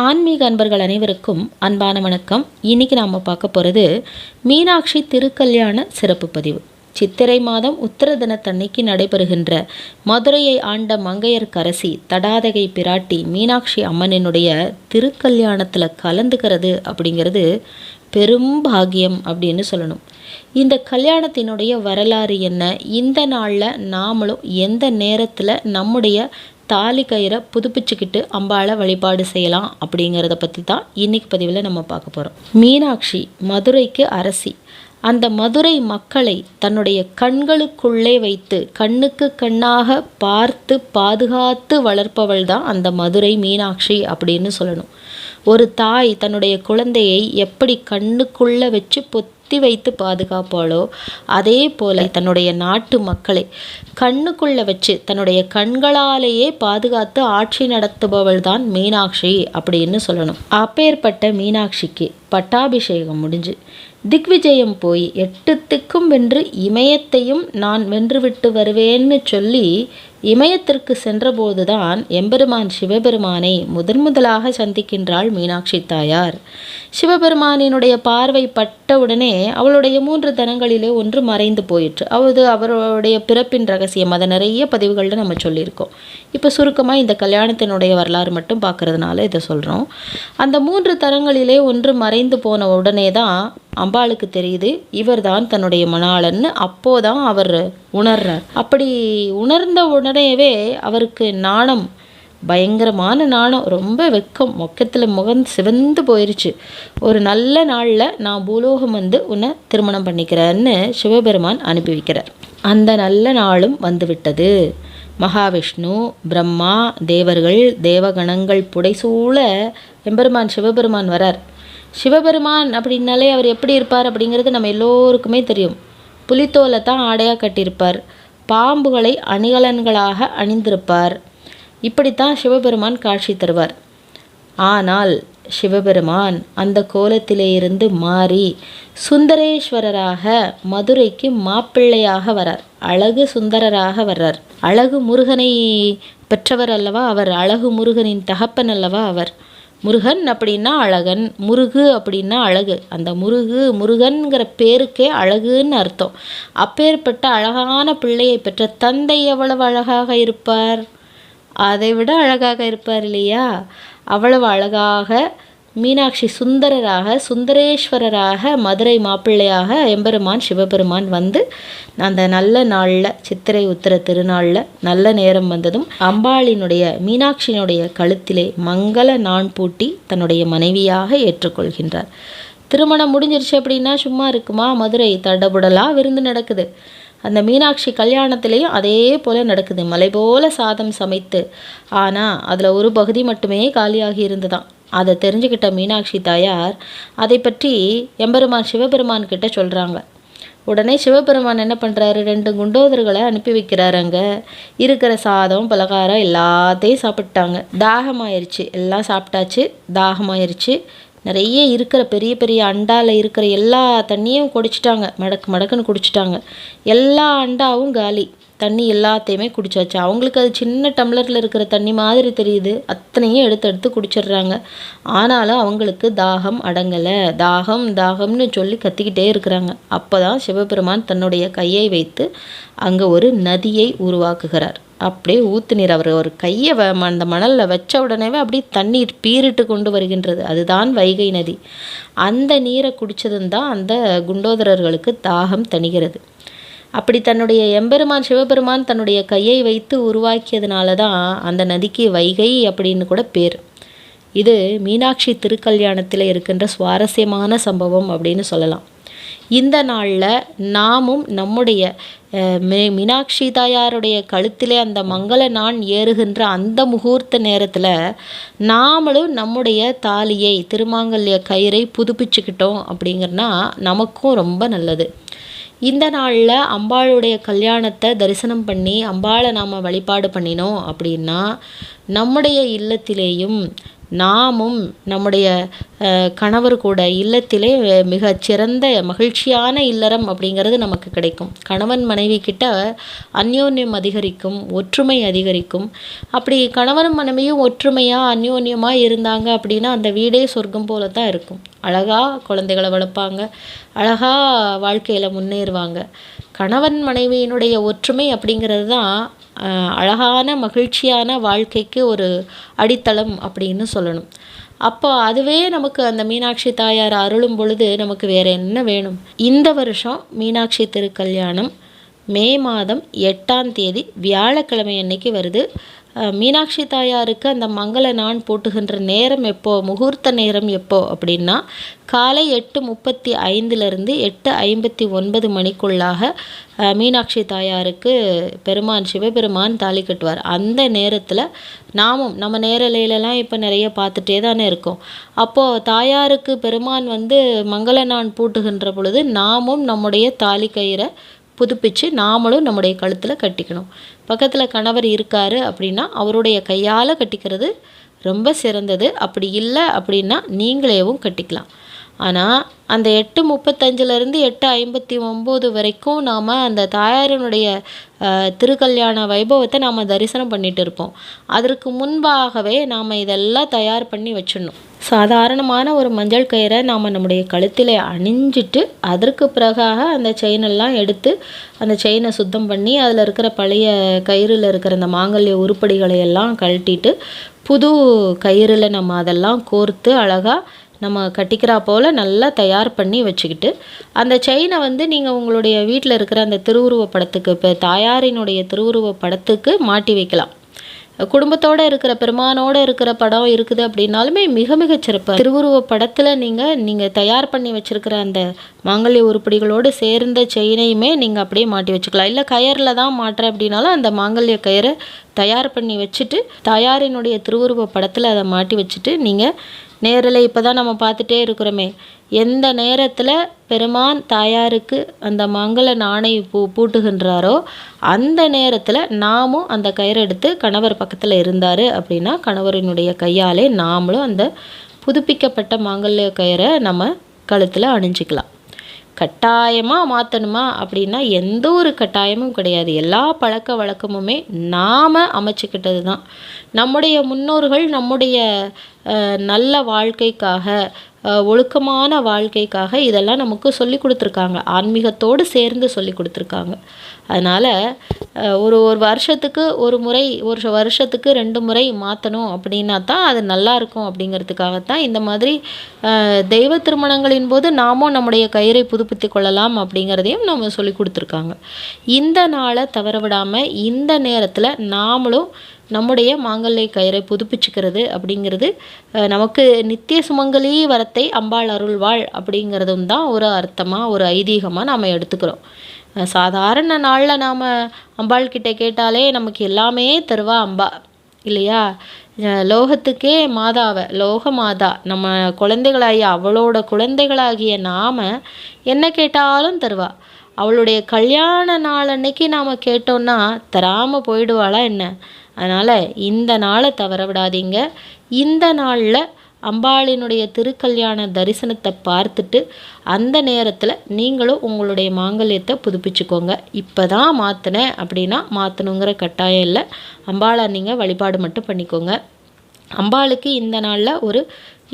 ஆன்மீக அன்பர்கள் அனைவருக்கும் அன்பான வணக்கம். இன்னைக்கு நாம் பார்க்க போகிறது மீனாட்சி திருக்கல்யாண சிறப்பு பதிவு. சித்திரை மாதம் உத்தர தினத்தன்னைக்கு நடைபெறுகின்ற மதுரையை ஆண்ட மங்கையர்க்கரசி தடாதகை பிராட்டி மீனாட்சி அம்மனினுடைய திருக்கல்யாணத்தில் கலந்துக்கிறது அப்படிங்கிறது பெரும் பாகியம் அப்படின்னு சொல்லணும். இந்த கல்யாணத்தினுடைய வரலாறு என்ன? இந்த நாளில் நாமளும் எந்த நேரத்தில் நம்முடைய தாலி கயிறை புதுப்பிச்சுக்கிட்டு அம்பாளை வழிபாடு செய்யலாம் அப்படிங்கிறத பற்றி தான் இன்னைக்கு பதிவில் நம்ம பார்க்க போகிறோம் மீனாட்சி மதுரைக்கு அரசி. அந்த மதுரை மக்களை தன்னுடைய கண்களுக்குள்ளே வைத்து கண்ணுக்கு கண்ணாக பார்த்து பாதுகாத்து வளர்ப்பவள் தான் அந்த மதுரை மீனாட்சி அப்படின்னு சொல்லணும். ஒரு தாய் தன்னுடைய குழந்தையை எப்படி கண்ணுக்குள்ளே வச்சு பொத்தி வைத்து பாதுகாப்பாளோ? அதே போல தன்னுடைய நாட்டு மக்களை கண்ணுக்குள்ளே வச்சு தன்னுடைய கண்களாலேயே பாதுகாத்து ஆட்சி நடத்துபவள் தான் மீனாட்சி அப்படின்னு சொல்லணும். அப்பேற்பட்ட மீனாட்சிக்கு பட்டாபிஷேகம் முடிஞ்சு திக்விஜயம் போய் எட்டு திக்கும் வென்று இமயத்தையும் நான் வென்றுவிட்டு வருவேன்னு சொல்லி இமயத்திற்கு சென்றபோதுதான் எம்பெருமான் சிவபெருமானை முதன் முதலாக சந்திக்கின்றாள் மீனாட்சி தாயார். சிவபெருமானினுடைய பார்வை பட்டவுடனே அவளுடைய மூன்று தனங்களிலே ஒன்று மறைந்து போயிற்று. அவது அவருடைய பிறப்பின் ரகசியம் அதை நிறைய பதிவுகளில் நம்ம சொல்லியிருக்கோம். இப்போ சுருக்கமாக இந்த கல்யாணத்தினுடைய வரலாறு மட்டும் பார்க்கறதுனால இதை சொல்கிறோம் அந்த மூன்று தரங்களிலே ஒன்று மறைந்து போன உடனே தான் அம்பாளுக்கு தெரியுது இவர்தான் தன்னுடைய மணாளன்னு அப்போதான் அவர் உணர்றார். அப்படி உணர்ந்த உடனேவே அவருக்கு நாணம் பயங்கரமான நாணம் ரொம்ப வெக்கம் மொக்கத்தில் முகம் சிவந்து போயிருச்சு. ஒரு நல்ல நாளில் நான் பூலோகம் வந்து உன்னை திருமணம் பண்ணிக்கிறேன்னு சிவபெருமான் அனுப்பி வைக்கிறார். அந்த நல்ல நாளும் வந்துவிட்டது. மகாவிஷ்ணு பிரம்மா தேவர்கள் தேவகணங்கள் புடைசூழ எம்பெருமான் சிவபெருமான் வரார். சிவபெருமான் அப்படின்னாலே அவர் எப்படி இருப்பார் அப்படிங்கிறது நம்ம எல்லோருக்குமே தெரியும். புலித்தோலை தான் ஆடையாக கட்டியிருப்பார். பாம்புகளை அணிகலன்களாக அணிந்திருப்பார். இப்படித்தான் சிவபெருமான் காட்சி தருவார். ஆனால் சிவபெருமான் அந்த கோலத்திலே இருந்து மாறி சுந்தரேஸ்வரராக மதுரைக்கு மாப்பிள்ளையாக வரார். அழகு சுந்தரராக வர்றார். அழகு முருகனை பெற்றவர் அல்லவா? அவர் அழகு முருகனின் தகப்பன் அல்லவா? அவர் முருகன் அப்படின்னா அழகன் முருகு அப்படின்னா அழகு. அந்த முருகு முருகன்கிற பேருக்கே அழகுன்னு அர்த்தம். அப்பேற்பட்ட அழகான பிள்ளையை பெற்ற தந்தை எவ்வளவு அழகாக இருப்பார்? அதை விட அழகாக இருப்பார் இல்லையா? அவ்வளவு அழகாக மீனாட்சி சுந்தரராக சுந்தரேஸ்வரராக மதுரை மாப்பிள்ளையாக எம்பெருமான் சிவபெருமான் வந்து அந்த நல்ல நாளில் சித்திரை உத்திர திருநாளில் நல்ல நேரம் வந்ததும் அம்பாளினுடைய மீனாட்சியினுடைய கழுத்திலே மங்கள நான் பூட்டி தன்னுடைய மனைவியாக ஏற்றுக்கொள்கின்றார். திருமணம் முடிஞ்சிருச்சு அப்படின்னா சும்மா இருக்குமா? மதுரை தடபுடலாக விருந்து நடக்குது. அந்த மீனாட்சி கல்யாணத்திலையும் அதே போல் நடக்குது. மலை போல சாதம் சமைத்து. ஆனால் அதில் ஒரு பகுதி மட்டுமே காலியாகி இருந்துதான். அதை தெரிஞ்சுக்கிட்ட மீனாட்சி தாயார் அதை பற்றி எம்பெருமான் சிவபெருமான் கிட்ட சொல்கிறாங்க உடனே சிவபெருமான் என்ன பண்ணுறாரு ரெண்டு குண்டோதர்களை அனுப்பி வைக்கிறாரு அங்கே இருக்கிற சாதம் பலகாரம் எல்லாத்தையும் சாப்பிட்டாங்க. தாகமாயிருச்சு. எல்லாம் சாப்பிட்டாச்சு. தாகமாயிருச்சு. நிறைய இருக்கிற பெரிய பெரிய அண்டாவில் இருக்கிற எல்லா தண்ணியும் குடிச்சிட்டாங்க. மடக்கு மடக்குன்னு குடிச்சிட்டாங்க. எல்லா அண்டாவும் காலி. தண்ணி எல்லாத்தையுமே குடிச்சாச்சு. அவங்களுக்கு அது சின்ன டம்ளரில் இருக்கிற தண்ணி மாதிரி தெரியுது. அத்தனையும் எடுத்து எடுத்து குடிச்சிடுறாங்க. ஆனாலும் அவங்களுக்கு தாகம் அடங்கலை. தாகம் தாகம்னு சொல்லி கத்திக்கிட்டே இருக்கிறாங்க. அப்போ தான் சிவபெருமான் தன்னுடைய கையை வைத்து அங்கே ஒரு நதியை உருவாக்குகிறார். அப்படியே ஊத்துநீர் அவர் ஒரு கையை அந்த மணலில் வச்ச உடனேவே அப்படியே தண்ணீர் பீரிட்டு கொண்டு வருகின்றது. அதுதான் வைகை நதி. அந்த நீரை குடித்ததும் தான் அந்த குண்டோதரர்களுக்கு தாகம் தணிகிறது. அப்படி தன்னுடைய எம்பெருமான் சிவபெருமான் தன்னுடைய கையை வைத்து உருவாக்கியதுனால தான் அந்த நதிக்கு வைகை அப்படின்னு கூட பேர். இது மீனாட்சி திருக்கல்யாணத்தில் இருக்கின்ற சுவாரஸ்யமான சம்பவம் அப்படின்னு சொல்லலாம். இந்த நாளில் நாமும் நம்முடைய மீனாட்சி தாயாருடைய கழுத்திலே அந்த மங்கள நான் ஏறுகின்ற அந்த முகூர்த்த நேரத்தில் நாமளும் நம்முடைய தாலியை திருமாங்கல்ய கயிறை புதுப்பிச்சுக்கிட்டோம் அப்படிங்கிறனா நமக்கும் ரொம்ப நல்லது. இந்த நாளில் அம்பாளுடைய கல்யாணத்தை தரிசனம் பண்ணி அம்பாளை நாம் வழிபாடு பண்ணினோம் அப்படின்னா நம்முடைய இல்லத்திலேயும் நாமும் நம்முடைய கணவர் கூட இல்லத்திலே மிகச் சிறந்த மகிழ்ச்சியான இல்லறம் அப்படிங்கிறது நமக்கு கிடைக்கும். கணவன் மனைவி கிட்ட அந்யோன்யம் அதிகரிக்கும் ஒற்றுமை அதிகரிக்கும். அப்படி கணவன் மனைவியும் ஒற்றுமையாக அந்யோன்யமாக இருந்தாங்க அப்படின்னா அந்த வீடே சொர்க்கம் போல தான் இருக்கும். அழகாக குழந்தைகளை வளர்ப்பாங்க. அழகாக வாழ்க்கையில் முன்னேறுவாங்க. கணவன் மனைவியினுடைய ஒற்றுமை அப்படிங்கிறது தான் அழகான மகிழ்ச்சியான வாழ்க்கைக்கு ஒரு அடித்தளம் அப்படின்னு சொல்லணும். அப்போ அதுவே நமக்கு அந்த மீனாட்சி தாயார் அருளும் பொழுது நமக்கு வேறு என்ன வேணும்? இந்த வருஷம் மீனாட்சி திருக்கல்யாணம் மே மாதம் எட்டாம் தேதி வியாழக்கிழமை அன்னைக்கு வருது. மீனாட்சி தாயாருக்கு அந்த மங்கள நான் போட்டுகின்ற நேரம் எப்போ முகூர்த்த நேரம் எப்போ அப்படின்னா காலை எட்டு முப்பத்தி ஐந்துலேருந்து எட்டு ஐம்பத்தி ஒன்பது மணிக்குள்ளாக மீனாட்சி தாயாருக்கு பெருமான் சிவபெருமான் தாலி கட்டுவார். அந்த நேரத்தில் நாமும் நம்ம நேரலையிலலாம் இப்போ நிறைய பார்த்துட்டே தானே இருக்கோம். அப்போது தாயாருக்கு பெருமான் வந்து மங்கள நான் பூட்டுகின்ற பொழுது நாமும் நம்முடைய தாலி கயிறை புதுப்பிச்சு நாமளும் நம்முடைய கழுத்தில் கட்டிக்கணும். பக்கத்தில் கணவர் இருக்கார் அப்படின்னா அவருடைய கையால் கட்டிக்கிறது ரொம்ப சிறந்தது. அப்படி இல்லை அப்படின்னா நீங்களேவும் கட்டிக்கலாம். ஆனால் அந்த எட்டு முப்பத்தஞ்சிலேருந்து எட்டு ஐம்பத்தி ஒம்பது வரைக்கும் நாம் அந்த தாயாரினுடைய திருக்கல்யாண வைபவத்தை நாம் தரிசனம் பண்ணிட்டு இருப்போம். அதற்கு முன்பாகவே நாம் இதெல்லாம் தயார் பண்ணி வச்சிடணும். சாதாரணமான ஒரு மஞ்சள் கயிறை நாம் நம்முடைய கழுத்தில் அணிஞ்சிட்டு அதற்கு பிறகாக அந்த செயினெல்லாம் எடுத்து அந்த செயினை சுத்தம் பண்ணி அதில் இருக்கிற பழைய கயிறில் இருக்கிற அந்த மாங்கல்ய உருப்படிகளை எல்லாம் கழட்டிட்டு புது கயிறில் நம்ம அதெல்லாம் கோர்த்து அழகாக நம்ம கட்டிக்கிறா போல் நல்லா தயார் பண்ணி வச்சுக்கிட்டு அந்த செயினை வந்து நீங்கள் உங்களுடைய வீட்டில் இருக்கிற அந்த திருவுருவ படத்துக்கு இப்போ தாயாரினுடைய திருவுருவ படத்துக்கு மாட்டி வைக்கலாம். குடும்பத்தோடு இருக்கிற பெருமானோடு இருக்கிற படம் இருக்குது அப்படின்னாலுமே மிக மிக சிறப்பு. திருவுருவ படத்தில் நீங்கள் நீங்கள் தயார் பண்ணி வச்சுருக்கிற அந்த மாங்கல்ய உருப்படிகளோடு சேர்ந்த செயினையுமே நீங்கள் அப்படியே மாட்டி வச்சுக்கலாம். இல்லை கயரில் தான் மாட்டுறேன் அப்படின்னாலும் அந்த மாங்கல்ய கயிறை தயார் பண்ணி வச்சுட்டு தாயாரினுடைய திருவுருவ படத்தில் அதை மாட்டி வச்சுட்டு நீங்கள் நேரில் இப்போ தான் நம்ம பார்த்துட்டே இருக்கிறோமே. எந்த நேரத்தில் பெருமான் தாயாருக்கு அந்த மங்கள நாணை பூ பூட்டுகின்றாரோ அந்த நேரத்தில் நாமும் அந்த கயிறு எடுத்து கணவர் பக்கத்தில் இருந்தார் அப்படின்னா கணவரினுடைய கையாலே நாமளும் அந்த புதுப்பிக்கப்பட்ட மாங்கல்ய கயிறை நம்ம கழுத்தில் அணிஞ்சிக்கலாம். கட்டாயமாக மாற்றணுமா அப்படின்னா எந்த ஒரு கட்டாயமும் கிடையாது. எல்லா பழக்க வழக்கமுமே நாம் அமைச்சிக்கிட்டது தான் நம்முடைய முன்னோர்கள் நம்முடைய நல்ல வாழ்க்கைக்காக ஒழுக்கமான வாழ்க்கைக்காக இதெல்லாம் நமக்கு சொல்லி கொடுத்துருக்காங்க. ஆன்மீகத்தோடு சேர்ந்து சொல்லி கொடுத்துருக்காங்க. அதனால் ஒரு ஒரு வருஷத்துக்கு ஒரு முறை ஒரு வருஷத்துக்கு ரெண்டு முறை மாற்றணும் அப்படின்னா தான் அது நல்லாயிருக்கும் அப்படிங்கிறதுக்காகத்தான் இந்த மாதிரி தெய்வ திருமணங்களின் போது நாமும் நம்முடைய கயிறை புதுப்பித்து கொள்ளலாம் அப்படிங்கிறதையும் நம்ம சொல்லி கொடுத்துருக்காங்க. இந்த நாளை தவற விடாமல் இந்த நேரத்தில் நாமளும் நம்முடைய மாங்கல்ய கயிறை புதுப்பிச்சுக்கிறது அப்படிங்கிறது நமக்கு நித்திய சுமங்கலி வரத்தை அம்பாள் அருள்வாள் அப்படிங்கிறதும் தான் ஒரு அர்த்தமாக ஒரு ஐதீகமாக நாம் எடுத்துக்கிறோம். சாதாரண நாளில் நாம் அம்பாள் கிட்டே கேட்டாலே நமக்கு எல்லாமே தருவா அம்பா இல்லையா? லோகத்துக்கே மாதாவை லோக மாதா நம்ம குழந்தைகளாகிய அவளோட குழந்தைகளாகிய நாம் என்ன கேட்டாலும் தருவா. அவளுடைய கல்யாண நாள் அன்னைக்கு நாம் கேட்டோன்னா தராமல் போயிடுவாளா என்ன? அதனால் இந்த நாளை தவற விடாதீங்க. இந்த நாளில் அம்பாளினுடைய திருக்கல்யாண தரிசனத்தை பார்த்துட்டு அந்த நேரத்தில் நீங்களும் உங்களுடைய மாங்கல்யத்தை புதுப்பிச்சுக்கோங்க. இப்போ தான் மாற்றினேன் அப்படின்னா மாற்றணுங்கிற கட்டாயம் இல்லை. அம்பாளை நீங்கள் வழிபாடு மட்டும் பண்ணிக்கோங்க. அம்பாளுக்கு இந்த நாளில் ஒரு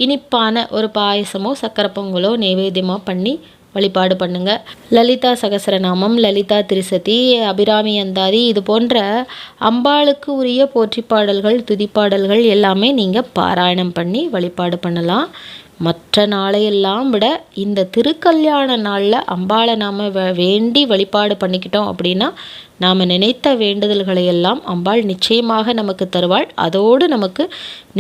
இனிப்பான ஒரு பாயசமோ சக்கரை பொங்கலோ நைவேத்தியமோ பண்ணி வழிபாடு பண்ணுங்க. லலிதா சகசரநாமம் லலிதா திரிசதி அபிராமி அந்தாதி இது போன்ற அம்பாளுக்கு உரிய போற்றி பாடல்கள் துதிப்பாடல்கள் எல்லாமே நீங்கள் பாராயணம் பண்ணி வழிபாடு பண்ணலாம். மற்ற நாளையெல்லாம் விட இந்த திருக்கல்யாண நாளில் அம்பாளை நாம் வேண்டி வழிபாடு பண்ணிக்கிட்டோம் அப்படின்னா நாம் நினைத்த வேண்டுதல்களை எல்லாம் அம்பாள் நிச்சயமாக நமக்கு தருவாள். அதோடு நமக்கு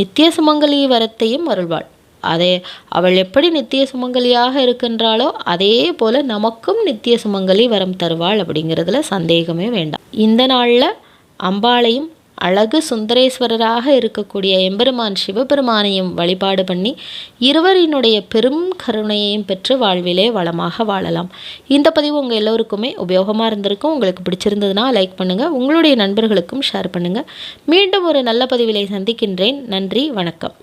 நித்திய சுமங்கலி வரத்தையும் அருள்வாள். அதே அவள் எப்படி நித்திய சுமங்கலியாக இருக்கின்றாளோ அதே போல் நமக்கும் நித்திய சுமங்கலி வரம் தருவாள் அப்படிங்கிறதுல சந்தேகமே வேண்டாம். இந்த நாளில் அம்பாளையும் அழகு சுந்தரேஸ்வரராக இருக்கக்கூடிய எம்பெருமான் சிவபெருமானையும் வழிபாடு பண்ணி இருவரினுடைய பெரும் கருணையையும் பெற்று வாழ்விலே வளமாக வாழலாம். இந்த பதிவு உங்கள் எல்லோருக்குமே உபயோகமாக இருந்திருக்கும். உங்களுக்கு பிடிச்சிருந்ததுன்னா லைக் பண்ணுங்கள் உங்களுடைய நண்பர்களுக்கும் ஷேர் பண்ணுங்கள் மீண்டும் ஒரு நல்ல பதிவிலை சந்திக்கின்றேன். நன்றி வணக்கம்.